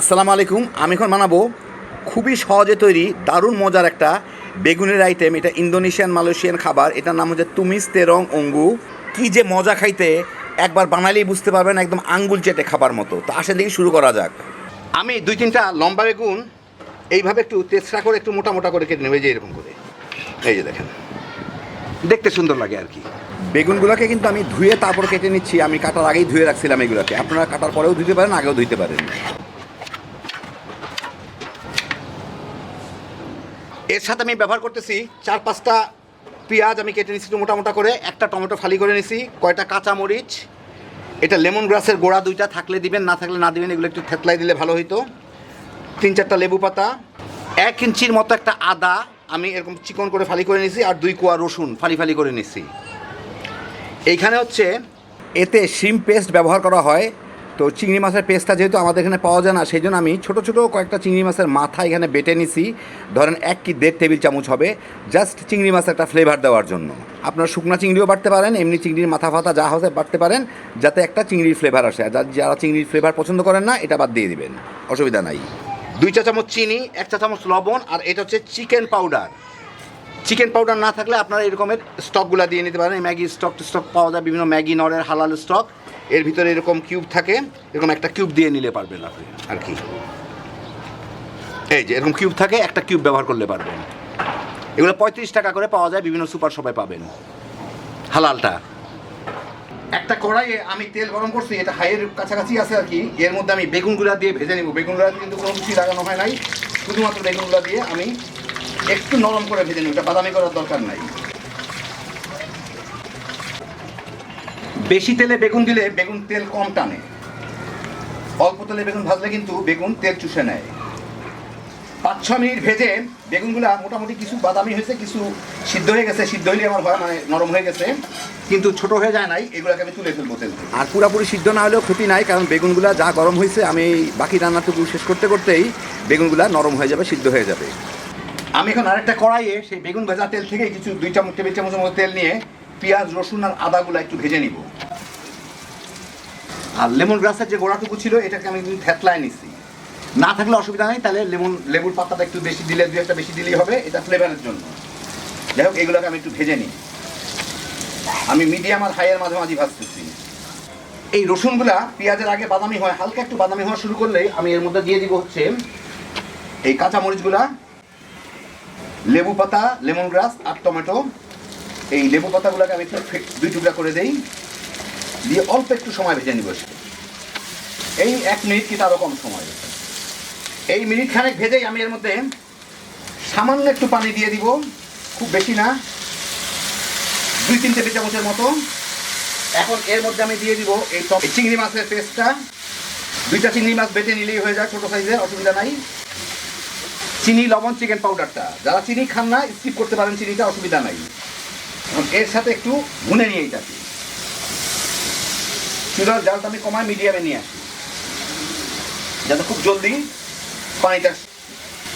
আসসালামু আলাইকুম। আমি এখন বানাবো খুবই সহজে তৈরি, দারুণ মজার একটা বেগুনের আইটেম এটা ইন্দোনেশিয়ান, মালয়েশিয়ান খাবার। এটার নাম হচ্ছে তুমিস তেরং অঙ্গু। কি যে মজা খাইতে, একবার বানালেই বুঝতে পারবেন একদম আঙ্গুল চেটে খাবার মতো। তো আসেন দেখি শুরু করা যাক। আমি দুই তিনটা লম্বা বেগুন, এইভাবে একটু তেসরা করে একটু মোটা মোটা করে কেটে নেবে। যে এরকম করে। এই যে দেখেন। দেখতে সুন্দর লাগে আর কি। বেগুনগুলোকে কিন্তু আমি ধুয়ে তারপর কেটে নিচ্ছি। আমি কাটার আগেই ধুয়ে রাখছিলাম এগুলোকে। আপনারা কাটার পরেও ধুতে পারেন, আগেও ধুতে পারেন। এর সাথে আমি ব্যবহার করতেছি চার পাঁচটা পেঁয়াজ আমি কেটে নিচ্ছি মোটা মোটা করে, একটা টমেটো ফালি করে নিছি কয়টা কাঁচা মরিচ, এটা লেমন গ্রাসের গোড়া দুইটা থাকলে দিবেন, না থাকলে না দিবেন, এগুলো একটু থেতলাই দিলে ভালো হইতো। তিন চারটা লেবু পাতা, এক ইঞ্চির মতো একটা আদা আমি এরকম চিকন করে ফালি করে নিছি আর দুই কোয়া রসুন ফালি ফালি করে নিছি এইখানে হচ্ছে এতে শিম পেস্ট ব্যবহার করা হয় তো চিংড়ি মাছের পেস্টটা যেহেতু আমাদের এখানে পাওয়া যায় না সেই জন্য আমি ছোটো ছোটো কয়েকটা চিংড়ি মাছের মাথা এখানে বেটে নিছি। ধরেন এক কি দেড় টেবিল চামচ হবে। জাস্ট চিংড়ি মাছের একটা ফ্লেভার দেওয়ার জন্য। আপনার শুকনা চিংড়িও বাড়তে পারেন, এমনি চিংড়ির মাথা ফাতা যা হচ্ছে বাড়তে পারেন, যাতে একটা চিংড়ির ফ্লেভার আসে। আর যারা চিংড়ির ফ্লেভার পছন্দ করেন না, এটা বাদ দিয়ে দিবেন। অসুবিধা নাই। দুই চা চামচ চিনি, এক চা চামচ লবণ, আর এটা হচ্ছে চিকেন পাউডার চিকেন পাউডার না থাকলে আপনারা এরকমের স্টকগুলো দিয়ে নিতে পারেন। ম্যাগি স্টক স্টক পাওয়া যায়, বিভিন্ন ম্যাগি, নরের হালাল স্টক এর ভিতরে এরকম কিউব থাকে, এরকম একটা কিউব দিয়ে নিলে পারবেন আপনি, আর কি। এই যে, এরকম কিউব থাকে, একটা কিউব ব্যবহার করলে পারবেন। এগুলো পঁয়ত্রিশ টাকা করে পাওয়া যায়, বিভিন্ন সুপার শপে পাবেন। হালালটা। একটা কড়াইয়ে আমি তেল গরম করছি, এটা হাইয়ের কাছাকাছি আছে আর কি, এর মধ্যে আমি বেগুনগুলা দিয়ে ভেজে নিব। বেগুনগুলা কিন্তু কোনো কিছুই লাগানো হয় নাই, শুধুমাত্র বেগুনগুলা দিয়ে আমি একটু নরম করে ভেজে নিব, এটা বাদামি করার দরকার নাই। বেশি তেলে বেগুন দিলে বেগুন তেল কম টানে। অল্প তেলে বেগুন ভাজলে কিন্তু বেগুন তেল চুষে নেয়। পাঁচ ছ মিনিট ভেজে বেগুনগুলা মোটামুটি কিছু বাদামি হয়েছে কিছু সিদ্ধ হয়ে গেছে। সিদ্ধ হইলে আমার হয় মানে নরম হয়ে গেছে। কিন্তু ছোট হয়ে যায় নাই এগুলোকে আমি তুলে ফেলব তেল আর পুরোপুরি সিদ্ধ না হলেও ক্ষতি নাই কারণ বেগুনগুলা যা গরম হয়েছে আমি বাকি রান্নাটুকু শেষ করতে করতেই বেগুনগুলা নরম হয়ে যাবে সিদ্ধ হয়ে যাবে। আমি এখন আরেকটা কড়াইয়ে সেই বেগুন ভাজা তেল থেকে কিছু দুই চামচ টেবিল চামচের মতো তেল নিয়ে পেঁয়াজ, রসুন আর আদাগুলো একটু ভেজে নিব। আর লেমন গ্রাসের যে গোড়াটুকু ছিল, এটাকে আমি থেতলায় নিছি। না থাকলে অসুবিধা নেই, তাহলে লেমন, লেবুর পাতাটা একটু বেশি দিলে দু একটা বেশি দিলেই হবে, এটা ফ্লেভারের জন্য। যাই হোক, এগুলোকে আমি একটু ভেজে নিই। আমি মিডিয়াম আর হাইয়ের মাঝামাঝি ভাজতেছি। এই রসুনগুলা পেঁয়াজের আগে বাদামি হয়, হালকা একটু বাদামি হওয়া শুরু করলেই আমি এর মধ্যে দিয়ে দিব হচ্ছে এই কাঁচা মরিচগুলা লেবু পাতা, লেমন গ্রাস আর টমেটো। এই লেবু পাতাগুলোকে আমি একটু দুই টুকরা করে দেই। দিয়ে অল্প একটু সময় ভেজে নিব। এই এক মিনিট কি তারও কম সময় এই মিনিট খানেক ভেজেই আমি এর মধ্যে সামান্য একটু পানি দিয়ে দিব। খুব বেশি না। দুই, তিন টেবিল চামচের মতো। এখন এর মধ্যে আমি দিয়ে দিব এই এই চিংড়ি মাছের পেস্টটা। দুইটা চিংড়ি মাছ বেটে নিলেই হয়ে যায় ছোটো সাইজের, অসুবিধা নাই। চিনি, লবণ, চিকেন পাউডারটা। যারা চিনি খান না, স্কিপ করতে পারেন চিনিটা, অসুবিধা নাই। এর সাথে একটু ভুনে নিয়ে এইটাকে চুলার জালটা আমি কমায় মিডিয়ামে নিয়ে আসি। যাতে খুব জলদি পানিটা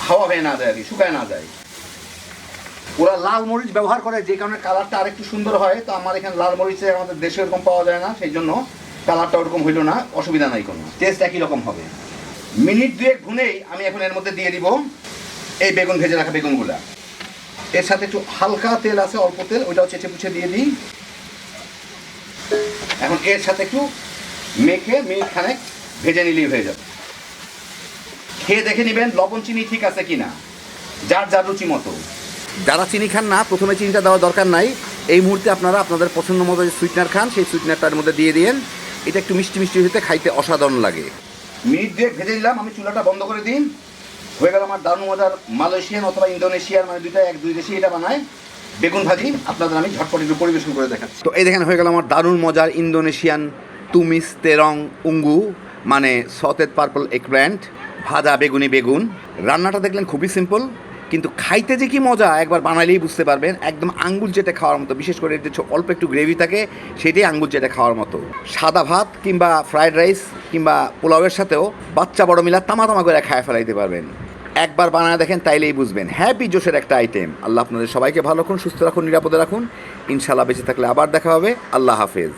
হাওয়া হয়ে না যায় আর কি, শুকায় না যায়। ওরা লাল মরিচ ব্যবহার করে, যে কারণে কালারটা আরেকটু সুন্দর হয়। তো আমার এখানে লাল মরিচে আমাদের দেশে এরকম পাওয়া যায় না, সেই জন্য কালারটা ওরকম হইল না, অসুবিধা নাই কোনো। টেস্ট একই রকম হবে। মিনিট দুয়েক ভুনেই আমি এখন এর মধ্যে দিয়ে দিব এই বেগুন ভেজে রাখা বেগুনগুলা। এর সাথে একটু হালকা তেল আছে, অল্প তেল, ওইটাও চেঁচে পুছে দিয়ে দিই। এখন এর সাথে একটু মেখে মিনিট খানেক ভেজে নিলেই হয়ে যাবে। খেয়ে দেখে নেবেন, লবণ চিনি ঠিক আছে কিনা, যার যার রুচি মতো। যারা চিনি খান না, প্রথমে চিনিটা দেওয়ার দরকার নাই। এই মুহূর্তে আপনারা আপনাদের পছন্দ মতো যে সুইটনার খান, সেই সুইটনারটার মধ্যে দিয়ে দিন। এটা একটু মিষ্টি মিষ্টি হতে খাইতে অসাধারণ লাগে। মিনিট দিয়ে ভেজে দিলাম আমি চুলাটা বন্ধ করে দিন। হয়ে গেল আমার দারুণ মজার মালয়েশিয়ান অথবা ইন্দোনেশিয়ার মানে দুইটা এক, দুই দেশে এটা বানায়। বেগুন ভাজি, আপনাদের আমি ঝটপট একটু পরিবেশন করে দেখাচ্ছি। তো এই দেখেন, হয়ে গেল আমার দারুণ মজার ইন্দোনেশিয়ান তুমিস তেরং উঙ্গু মানে সতেদ পার্পল এক ব্র্যান্ড, ভাজা বেগুনি বেগুন। রান্নাটা দেখলেন খুবই সিম্পল কিন্তু খাইতে যে কি মজা, একবার বানালেই বুঝতে পারবেন, একদম আঙ্গুল চেটে খাওয়ার মতো, বিশেষ করে এতে অল্প একটু গ্রেভি থাকে, সেটাই আঙ্গুল চেটে খাওয়ার মতো। সাদা ভাত কিংবা ফ্রায়েড রাইস কিংবা পোলাওয়ের সাথেও বাচ্চা বড় মিলা তামা তামা করে খায় ফেলাইতে পারবেন। একবার বানায় দেখেন, তাইলেই বুঝবেন। হ্যাপি জোশের একটা আইটেম আল্লাহ আপনাদের সবাইকে ভালো রাখুন, সুস্থ রাখুন, নিরাপদে রাখুন। ইনশাল্লাহ বেঁচে থাকলে আবার দেখা হবে। আল্লাহ হাফেজ।